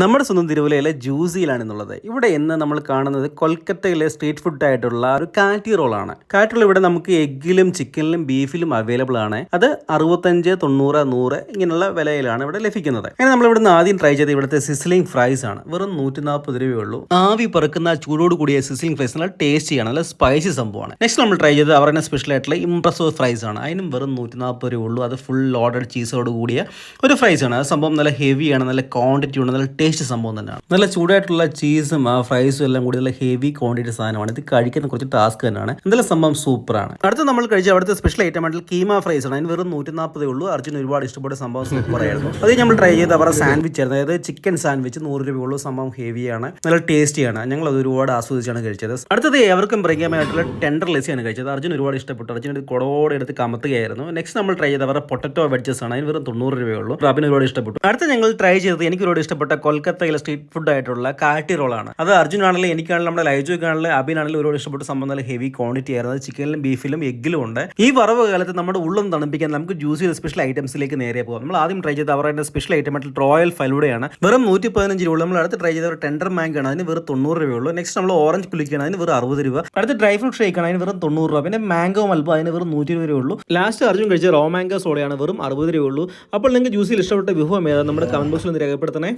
നമ്മുടെ സ്വന്തം തിരുവല്ലയിലെ ജ്യൂസിയിലാണെന്നുള്ളത് ഇവിടെ ഇന്ന് നമ്മൾ കാണുന്നത് കൊൽക്കത്തയിലെ സ്ട്രീറ്റ് ഫുഡ് ആയിട്ടുള്ള ഒരു കാറ്റി റോളാണ്. കാറ്റി റോൾ ഇവിടെ നമുക്ക് എഗ്ഗിലും ചിക്കനിലും ബീഫിലും അവൈലബിൾ ആണ്. അത് അറുപത്തഞ്ച് തൊണ്ണൂറ് നൂറ് ഇങ്ങനെയുള്ള വിലയിലാണ് ഇവിടെ ലഭിക്കുന്നത്. അങ്ങനെ നമ്മൾ ഇവിടുന്ന് ആദ്യം ട്രൈ ചെയ്ത് ഇവിടുത്തെ സിസ്ലിംഗ് ഫ്രൈസ് ആണ്. വെറും നൂറ്റി നാൽപ്പത് രൂപയേ ഉള്ളൂ ആവി പറക്കുന്ന ചൂടോട് കൂടിയ സിസ്ലിംഗ് ഫ്രൈസ് നല്ല ടേസ്റ്റ് ചെയ്യണം നല്ല സ്പൈസി സംഭവമാണ്. നെക്സ്റ്റ് നമ്മൾ ട്രൈ ചെയ്ത് അവരുടെ സ്പെഷ്യൽ ആയിട്ടുള്ള ഇംപ്രസീവ് ഫ്രൈസ് ആണ്. അതിനും വെറും നൂറ്റി നാൽപ്പത് രൂപ ഉള്ളൂ അത് ഫുൾ ലോഡഡ് ചീസോട് കൂടിയ ഒരു ഫ്രൈസ് ആണ്. അത് സംഭവം നല്ല ഹെവിയാണ് നല്ല ക്വാണ്ടിറ്റി ഉണ്ട്. നല്ല ടേസ്റ്റ് സംഭവം തന്നെയാണ്. നല്ല ചൂടായിട്ടുള്ള ചീസും ഫ്രൈസും എല്ലാം കൂടി നല്ല ഹെവി ക്വാണ്ടിറ്റി സാധനമാണ്. ഇത് കഴിക്കുന്ന കുറച്ച് ടാസ്ക് തന്നെയാണ്. എന്തായാലും സംഭവം സൂപ്പറാണ് അടുത്ത നമ്മൾ കഴിച്ച അവിടുത്തെ സ്പെഷ്യൽ ഐറ്റം ആയിട്ട് കീമ ഫ്രൈസ് ആണ്. അതിന് വെറും നൂറ്റി നാൽപ്പതേ ഉള്ളൂ. അർജുൻ ഒരുപാട് ഇഷ്ടപ്പെട്ട സംഭവം സൂപ്പർ ആയിരുന്നു അത് നമ്മൾ ട്രൈ ചെയ്ത് അവരുടെ സാൻഡ്വിച്ച് ആയിരുന്നു. അതായത് ചിക്കൻ സാൻഡ്വിച്ച് നൂറ് രൂപയുള്ളൂ സംഭവം ഹെവിയാണ് നല്ല ടേസ്റ്റിയാണ് ഞങ്ങൾ അത് ഒരുപാട് ആസ്വദിച്ചാണ് കഴിച്ചത്. അടുത്തത് എവർക്കും പ്രിയമായിട്ടുള്ള ടെൻഡർ ലെസിയാണ് കഴിച്ചത്. അർജുൻ ഒരുപാട് ഇഷ്ടപ്പെട്ടു. അർജുൻ കുടവോടെ എടുത്ത് കമത്തുകയായിരുന്നു. നെക്സ്റ്റ് നമ്മൾ ട്രൈ ചെയ്ത് അവരുടെ പൊട്ടറ്റോ വെഡ്ജസ് ആണ്. അതിന് വെറും തൊണ്ണൂറ് രൂപയുള്ളൂ റാബിന് ഒരുപാട് ഇഷ്ടപ്പെട്ടു. അടുത്ത ഞങ്ങൾ ട്രൈ ചെയ്തത് എനിക്ക് ഒരുപാട് ഇഷ്ടപ്പെട്ട കൊൽക്കത്തയിലെ സ്ട്രീറ്റ് ഫുഡ് ആയിട്ടുള്ള കാട്ടി റോളാണ്. അത് അർജുൻ ആണെങ്കിലും എനിക്കാണെങ്കിലും നമ്മുടെ ലൈജോയ്ക്ക് ആണെങ്കിലും അബിനാണെങ്കിലും ഒരുപാട് ഇഷ്ടപ്പെട്ട നല്ല ഹെവി ക്വാണ്ടിറ്റി ആയിരുന്നു. ചിക്കനിലും ബീഫിലും എഗ്ഗിലും ഉണ്ട്. ഈ വറവ് കാലത്ത് നമ്മുടെ ഉള്ളം തണുപ്പിക്കാൻ നമുക്ക് ജ്യൂസ് സ്പെഷ്യൽ ഐറ്റംസിലേക്ക് നേരെ പോകാം. നമ്മൾ ആദ്യം ട്രൈ ചെയ്ത അവരുടെ സ്പെഷ്യൽ ഐറ്റം ആയിട്ട് റോയൽ ഫലൂഡയാണ് വെറും നൂറ്റി പതിനഞ്ച് രൂപ നമ്മൾ അടുത്ത് ട്രൈ ചെയ്ത ടെൻഡർ മാങ്ക് ആണ്. അതിന് വെറും തൊണ്ണൂറ് രൂപയുള്ളൂ നെക്സ്റ്റ് നമ്മൾ ഓറഞ്ച് കുലിക്കാണ് അതിന് വെറും അറുപത് രൂപ. അടുത്ത ഡ്രൈ ഫ്രൂട്ട് ഷേക്ക് ആണ്. അതിന് വെറും തൊണ്ണൂറ് രൂപ. പിന്നെ മാംഗോ മൽബ അതിന് വെറും നൂറ്റി ഇരുപത് രൂപയുള്ളൂ ലാസ്റ്റ് അർജുൻ കഴിച്ച റോ മാംഗോ സോഡയാണ് വെറും അറുപത് രൂപയുള്ളൂ അപ്പോൾ നിങ്ങൾക്ക് ജ്യൂസിൽ ഇഷ്ടപ്പെട്ട വിഭവം ഏതാണ് നമ്മുടെ കമന്റ് ബോക്സിൽ ഒന്ന് രേഖപ്പെടുത്തണേ.